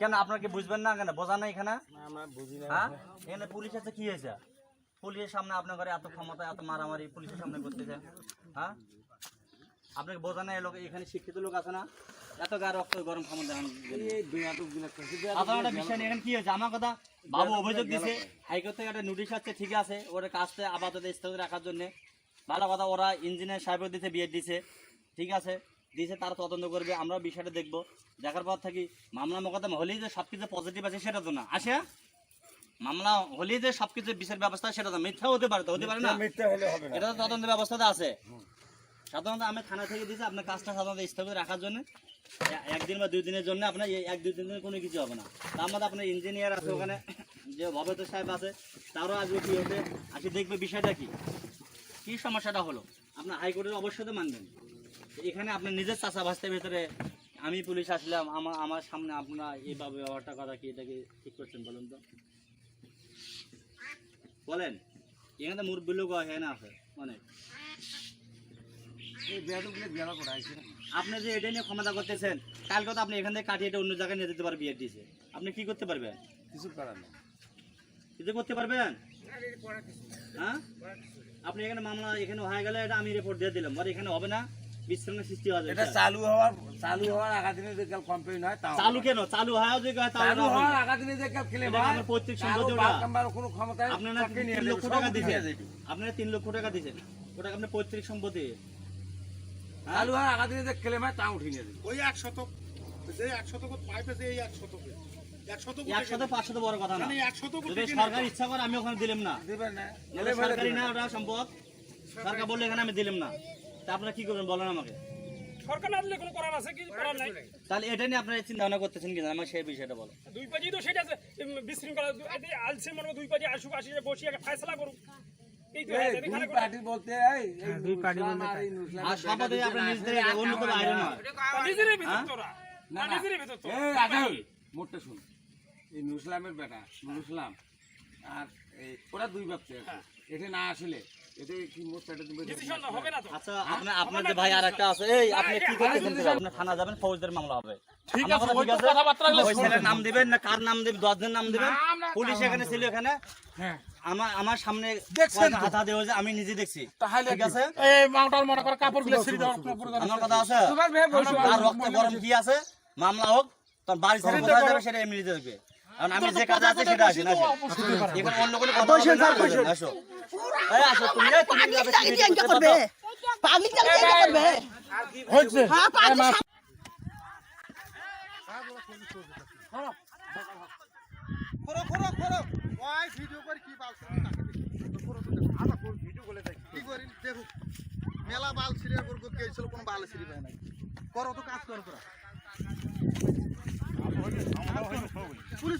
কেন আপনার কি বুঝবেন না? কেন বোঝা এখানে? হ্যাঁ? এখানে পুলিশ আছে, কি হয়েছে? পুলিশের সামনে আপনার ঘরে এত ক্ষমতা এত মারামারি পুলিশের সামনে করতেছে হ্যাঁ? আপনাকে বোঝা এখানে শিক্ষিত লোক আছে না? থেকে ঠিক আছে আপাতত রাখার জন্য। ভালো কথা, ওরা ইঞ্জিনিয়ার সাহেব দিছে বিয়ে দিছে, ঠিক আছে? দিছে তারা তদন্ত করবে আমরা বিষয়টা দেখব। দেখার পর থাকি মামলা মোকদ্দমা হলেই যে সব কিছু পজিটিভ আছে সেটা তো না আসে মামলা হলেই যে সব কিছু বিচার ব্যবস্থা সেটা তো মিথ্যা হতে পারে হতে পারে না? এটা তো তদন্ত ব্যবস্থাটা আছে। সাধারণত আমি থানা থেকে দিয়েছি আপনার কাজটা সাধারণত স্থগিত রাখার জন্য। একদিন বা দুই দিনের জন্য আপনার এক দুই দিনের কোনো কিছু হবে না। তার মধ্যে আপনার ইঞ্জিনিয়ার আছে ওখানে যে ভবেত সাহেব আছে তারও আসবে কি হবে আসি দেখবে বিষয়টা কি। কি সমস্যাটা হলো? আপনার হাইকোর্টের অবশ্যই তো মানবেন। এখানে আপনার নিজের চাষা ভাস্তের ভেতরে আমি পুলিশ আসলাম আমার আমার সামনে আপনারা এইভাবে ব্যবহারটা কথা কি এটাকে ঠিক করছেন বলুন তো? বলেন এখানে তো মুরব্বী লোক হয় না আছে অনেক। আপনি যে এটা নিয়ে ক্ষমতা করতেছেন কালকে তো আপনি এখান থেকে কাটিয়ে এটা অন্য জায়গায় নিয়ে যেতে পারবেন বিএডিসি আপনি কি করতে পারবেন? কিছু করার না কিছু করতে পারবেন? হ্যাঁ? আপনি এখানে মামলা এখানে হয়ে গেলে এটা আমি রিপোর্ট দিয়ে দিলাম আর এখানে হবে না? বিশৃঙ্খলা সৃষ্টি হবে এটা চালু হওয়ার চালু হওয়ার আগা দিনে যে কাল কমপ্লেন হয় তাও চালু কেন? চালু হয় হয় তাহলে চালু হওয়ার না। আগা দিনে যে কাল এটা হয় আমার ওটা। কাম্বার কোনো ক্ষমতা নেই, আপনারা সবকে নিয়ে লক্ষ টাকা নিয়ে দিচ্ছেন যাবে। আপনারা তিন লক্ষ টাকা ওটা আপনার পৈতৃক সম্পত্তি। চালু হওয়ার আগা দিনে যে ক্লেম হয় তা উঠিয়ে নিয়ে যাবে। ওই শতক। যে শতক পাইপ আছে এই শতকে। বড় কথা না। মানে সরকার ইচ্ছা করে আমি ওখানে দিলাম না। দিবেন না। নাহলে সরকারি না ওটা সম্পদ। সরকার বললে এখানে আমি দিলাম না। তা আপনারা কি করবেন বলেন আমাকে। সরকার না দিলে কোনো করার আছে কি? করার নাই। তাহলে এটা নিয়ে আপনারা চিন্তা ভাবনা করতেছেন কিনা আমাকে সেই বিষয়টা বলো দুই পাজি তো সেটা আছে। বিশৃঙ্খলা দু- মনে দুই পাজি আসুক আসি বসে একটা ফয়সলা করুক। এই তো এই আছে, দুই এখানে কোনো- পার্টি বলতে এই এই নুসলাম আর নুসলামের হয়? শুন। এই নুসলামের বেটা নুসলাম আর ওরা দুই ব্যক্তি আছে। এটা না আসলে এটা কি মোট পেটে দিবে ডিসিশন হবে না তো। আচ্ছা আপনার আপনার যে ভাই আর একটা আছে এই আপনি কি করতেছেন আপনি থানা যাবেন ফৌজদারি মামলা হবে। ঠিক আছে ঠিক আছে? ওই ছেলের নাম দিবেন না কার নাম দিবেন দশ নাম দিবেন? পুলিশ এখানে ছিল এখানে। আমার আমার সামনে হাত আমি নিজে দেখছি। ঠিক আছে? এই মাউন্টার মনে করে কাপড়গুলো ছিঁড়ে দেওয়ার আমার কথা আছে? আর রক্ত গরম কি আছে? মামলা হোক তোর বাড়ি ছেড়ে কোথায় যাবে সেটা এমনি দেখবে। কারণ আমি যে কাজে আছে সেটা আছি না এখন অন্য কোনো কথা বলবেন না আসো এই আসো তুমি তুমি যাবে পাবলিক করবে। পাবলিক ট্যাঙ্কে করবে। হ্যাঁ পাবলিক খরো খরো খরো। ওই ভিডিও করে কি বাল দেখো। আমরা কোন ভিডিও করে দেখি কি করি? দেখো মেলা বাল ছিঁড়ে করব গেছিল কোনো বাল ছিঁড়ে নাই। করো তো কাজ করো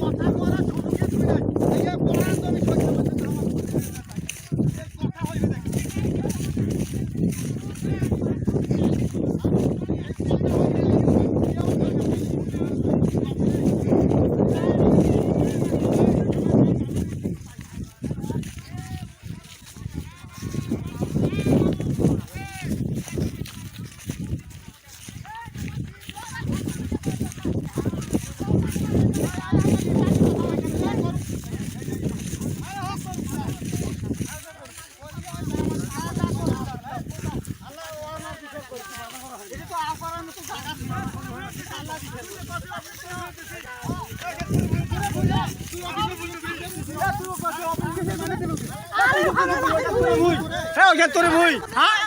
কথা বলা ছোট কিছু না এই যে পড়ার তো আমি সহ্য করতে পারব না। এই কথা হইবে দেখি এটা তো আপার মতো জায়গা ছিল না। আল্লাহ দিছে। তুই অফিসে বলবি, তুই অফিসে মানে কেন? ওখানে তোরে বই হ্যাঁ